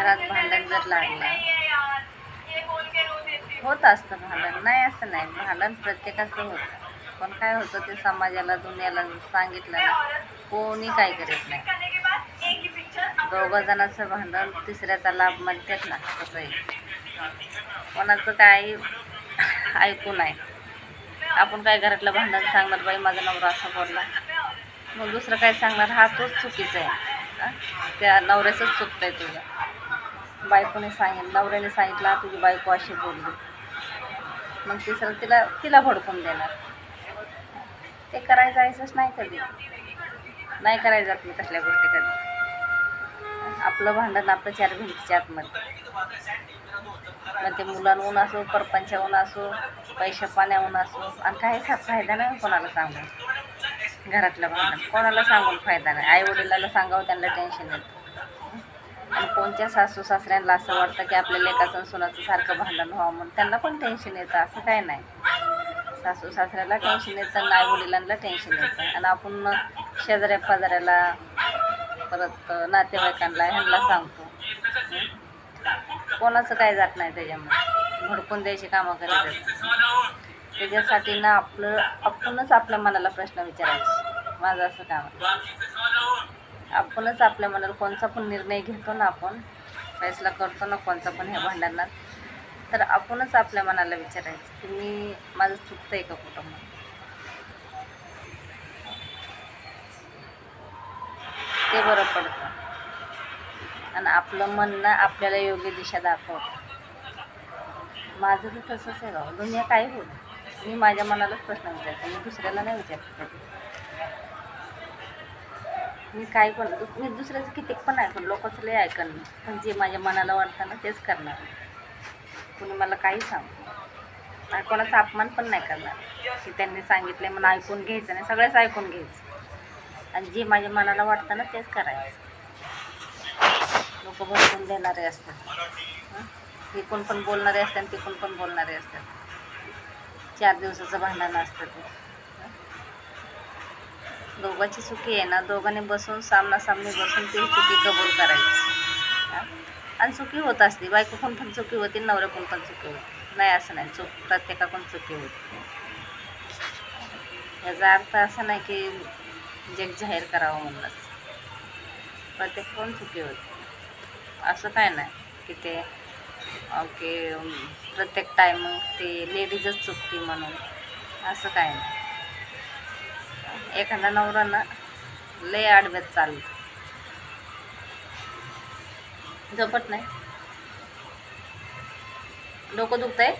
घरात भांडण जर लागलं. होत असतं भांडण. नाही असं नाही. भांडण प्रत्येकाचं होतं. पण काय होतं ते समाजाला दुनियाला सांगितलं ना कोणी काय करत नाही. दोघं जणांचं भांडण तिसऱ्याचा लाभ म्हणतात ना तसंही. कोणाचं काय ऐकू नाही. आपण काय घरातलं भांडण सांगणार बाई माझा नवरा असा बोलला. मग दुसरं काय सांगणार? हा तोच चुकीचा आहे. त्या नवऱ्याचंच चुकतं आहे तुझं. बायकोने सांगितलं नवऱ्याने सांगितलं तुझी बायको अशी बोलली. मग तिसरं तिला तिला भडकून देणार. ते करायचं जायचंच नाही कधी. नाही करायचं जात मी तसल्या गोष्टी कधी. आपलं भांडण आपलं चार भिंतीच्या आतमध्ये. मग ते मुलांहून असो परपंचाहून असो पैशा पाण्याहून असो आणि काहीच फायदा नाही कोणाला सांगून. घरातलं भांडण. कोणाला सांगून फायदा नाही. आई वडिलाला सांगावं त्यांना टेन्शन येतं. आणि कोणत्या सासू सासऱ्यांना असं वाटतं की आपल्या लेकाचं आणि सुनाचं सारखं भांडण व्हावं म्हणून. त्यांना पण टेन्शन येतं असं काय नाही. सासू सासऱ्याला टेन्शन येतं आणि वडिलांना टेन्शन येतं. आणि आपण शेजाऱ्या पाजाऱ्याला परत नातेवाईकांना ह्यांना सांगतो. कोणाचं काय जात नाही त्याच्यामध्ये भडकून द्यायची कामं करायचं त्याच्यासाठी ना आपलं आपणच आपल्या मनाला प्रश्न विचारायचे. माझं असं काम आहे. आपणच आपल्या मनाला कोणचा पण निर्णय घेतो ना आपण फैसला करतो ना कोणचा पण ह्या भांडणात तर आपणच आपल्या मनाला विचारायचं की मी माझं चुकतं आहे का कुठं? ते बरं पडतं. आणि आपलं मन ना आपल्याला योग्य दिशा दाखवतं. माझं तर तसंच आहे गाव दुनिया काय होत मी माझ्या मनालाच प्रश्न विचारते. मी दुसऱ्याला नाही विचारते मी काय पण मी दुसऱ्याचं किती पण ऐकून लोकांचं लय ऐकणं पण जे माझ्या मनाला वाटतं ना तेच करणार. कुणी मला काही सांग आणि कोणाचा अपमान पण नाही करणार. की त्यांनी सांगितले म्हणून ऐकून घ्यायचं नाही. सगळ्याच ऐकून घ्यायचं. आणि जे माझ्या मनाला वाटतं ना तेच करायचं. लोक भरपूर देणारे असतात. हं? इकून पण बोलणारे असतात आणि तिकून पण बोलणारे असतात. चार दिवसाचं भांडण असतं ते. दोघांची चुकी आहे ना दोघांनी बसून सामनासामनी बसून ती चुकी कबूल करायची. आणि चुकी होत असते बायकोकडून पण चुकी होती नवऱ्याकडून पण चुकी होती. नाही असं नाही. चूक प्रत्येकाकडून चुकी होती. याचा अर्थ असा नाही की जग जाहीर करावं म्हणूनच. प्रत्येकाकडून चुकी होती. असं काय नाही की ते ओके प्रत्येक टाईम ते लेडीजच चुकती म्हणून. असं काय नाही. एखादा नवरा ना लय आडव्यात चालतो झपत नाही. डोकं दुखतंय?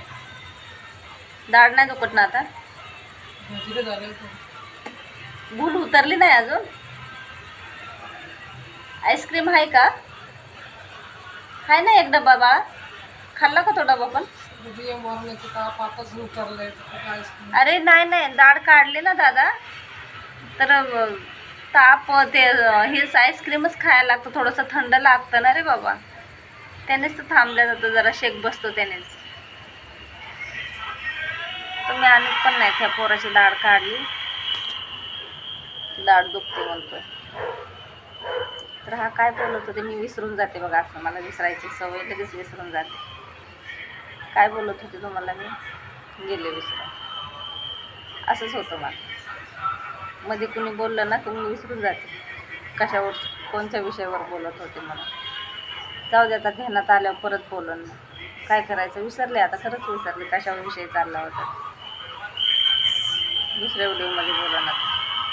दाढ नाही दुखत ना आता? भूल उतरली नाही अजून? आईस्क्रीम आहे का? आहे ना एक डबा बाळा. खाल्ला का तो डबा पण? अरे नाही नाही. दाढ काढली ना दादा. तर ताप ते हेच आईस्क्रीमच खायला लागतं. थोडंसं थंड लागतं ना रे बाबा. त्यानेच तर थांबलं जातं जरा शेक बसतो त्यानेच. तुम्ही आणत पण नाही त्या पोराची दाढ काढली. दाढ दुखते म्हणतोय. तर हा काय बोलत होते मी विसरून जाते बघा असं. मला विसरायची सवय लगेच विसरून जाते. काय बोलत होते तुम्हाला मी? गेले विसरून असंच होतं मला. मध्ये कुणी बोललं ना तुम्ही मी विसरून जाते. कशावर कोणत्या विषयावर बोलत होते मला जाऊ दे आता ध्यानात आल्यावर परत बोलून ना. काय करायचं? विसरले आता खरंच विसरले. कशावर विषय चालला होता? दुसऱ्या व्हिडिओमध्ये बोला ना